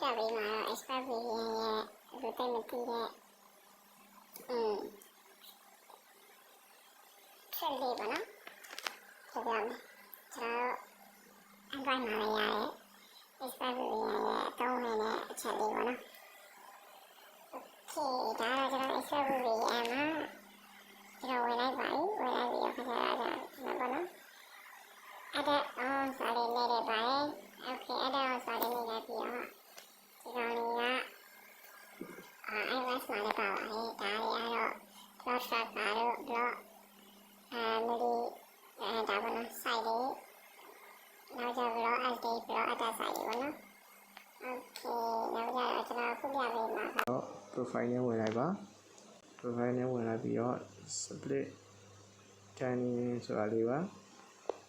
ပြပေးမှာတော့ expert variant ရဲ့လူသိမသိတဲ့อืมဆက်လေးပါနော်ဆက်ပြမယ်ကျွန်တော် Android မှာလည်းရတယ် expert variant ရဲ့အသုံးဝင်တဲ့အချက်လေးပါနော် Okay ဒါတော့ကျွန်တော် expert variant မှာကျွန်တော်ဝင်လိုက်ပါပြီဝင်လိုက်ပြီးတော့ခါကြတာကျွန်တော်ပါနော် edit on ဆိုလေးလေးတွေပါတယ် okay edit on ဆိုလေးလေးလည်းပြီးတော့ဒီကောင်လေးကအာ iOS မှာလည်းပါပါတယ်ဒါတွေကတော့ plot tracker တို့ blog အဲမလီအဲဒါပါနော် site တွေနောက်ကျ blog update blog update site တွေပေါ့နော် okay နောက်ကျတော့ကျွန်တော်ခုပြပေးမှာကတော့ profile နဲ့ဝင်လိုက်ပါ profile နဲ့ဝင်လိုက်ပြီးတော့ split turning ဆိုတာလေးပါ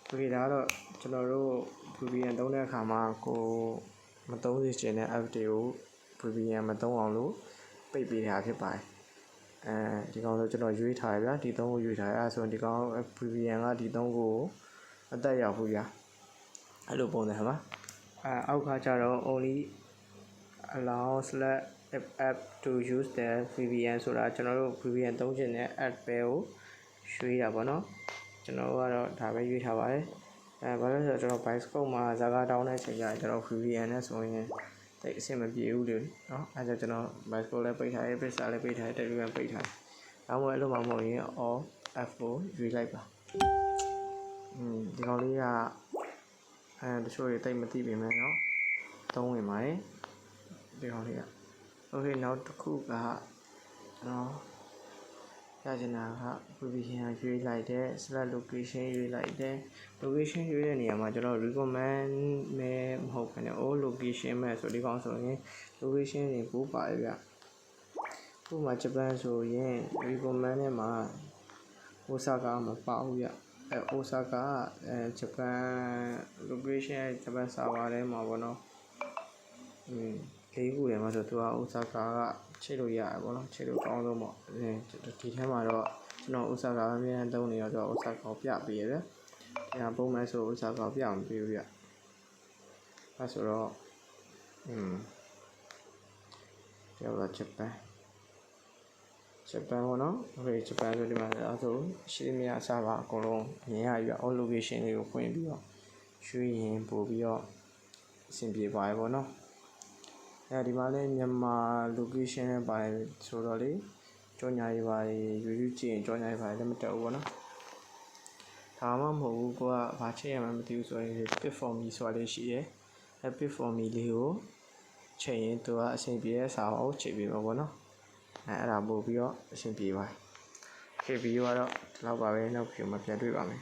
okay ဒါကတော့ကျွန်တော်တို့ VPN သုံးတဲ့အခါမှာကိုမသုံးစေချင်တဲ့ app တွေကို VPN မသုံးအောင်လို့ ပိတ်ပေးတာဖြစ်ပါတယ်အဲဒီကောင်ဆိုကျွန်တော်ရွေးထားရဗျာဒီသုံးကိုရွေးထားရအဲဒါဆိုရင်ဒီကောင် VPN ကဒီသုံးကိုအသက်ရောက်ဘူးဗျာအဲ့လိုပုံစံပါအဲအောက်ကကျတော့ only allow select if app to use the VPN ဆိုတာကျွန်တော်တို့ VPN သုံးချင်တဲ့ app ပဲကိုရွေးတာပေါ့နော်ကျွန်တော်တို့ကတော့ဒါပဲရွေးထားပါတယ်အဲဘာလို့လဲဆိုတော့ကျွန်တော် Biscope မှာဇာကာတောင်းတဲ့အချိန်ကျရင်ကျွန်တော် VPN နဲ့ဆိုရင် တိတ်အဆင်မပြေဘူးလေနော်အဲဒါကြောင့်ကျွန်တော် MySQL လည်းပိတ်ထားတယ် Pizza လည်းပိတ်ထားတယ် Telegram ပိတ်ထားတယ်ဒါမှမဟုတ်အဲ့လိုမှမဟုတ်ရင် all F4 ယူလိုက်ပါอืมဒီကောင်လေးကအဲတချို့တွေတိတ်မသိပြင်မယ်နော်သုံးဝင်ပါတယ်ဒီကောင်လေးက Okay နောက်တစ်ခုကကျွန်တော်ရချင်တာက provision ရွေးလိုက်တဲ့ slash location ရွေးလိုက်တဲ့ location ရွေးတဲ့နေရာမှာကျွန်တော် recommend မယ် location မဲ့ဆိုဒီကောင်ဆိုရင် location တွေပို့ပါတယ်ဗျခုမှဂျပန်ဆိုရင် recommend နဲ့မှာ Osaka မပါဘူးဗျအဲ Osaka ကအဲဂျပန် location ဂျပန် server ထဲမှာပေါ့နော်อืมလေးခုထဲမှာဆိုသူက Osaka ကချိန်လို့ရတယ်ပေါ့နော်ချိန်လို့ကောင်းဆုံးပေါ့အဲဒီထဲမှာတော့ကျွန်တော် Osaka အများအားသုံးနေတော့ Osaka ကိုပြပေးရဗျ။ဒါပုံမှန်ဆို Osaka ကိုပြအောင်ပေးဘူးဗျ။အဲဆိုတော့ อืมကျောက်ဂျပန်ဂျပန်ပေါ့နော်။ Okay ဂျပန်ဆိုဒီမှာအဲဆိုရှိသမျှအစားပါအကုန်လုံးမြင်ရပြီ။ all location လေးကိုဖွင့်ပြီးတော့ရွှေ့ရင်ပို့ပြီးတော့အဆင်ပြေပါရဲ့ပေါ့နော်။အဲဒီမှာလည်းမြန်မာ location နဲ့ပါတယ်ဆိုတော့လေကြောညာရေးပါရွေရွကြည့်ရင်ကြောညာရေးပါလည်းမတက်ဘူးပေါ့နော်ဒါမှမဟုတ်ဘူးကိုကဘာချိန်ရမှမသိဘူးဆိုရင် pit for me ဆိုတာလေးရှိတယ် အဲ pit for me လေးကိုချိန်ရင်သူကအဆင်ပြေတဲ့စာအုပ်ချိန်ပေးမှာပေါ့နော်အဲအဲ့ဒါပို့ပြီးတော့အဆင်ပြေပါတယ်ခေဗီဒီယိုကတော့ဒီလောက်ပါပဲနောက်ဗီဒီယိုမှာပြန်တွေ့ပါမယ်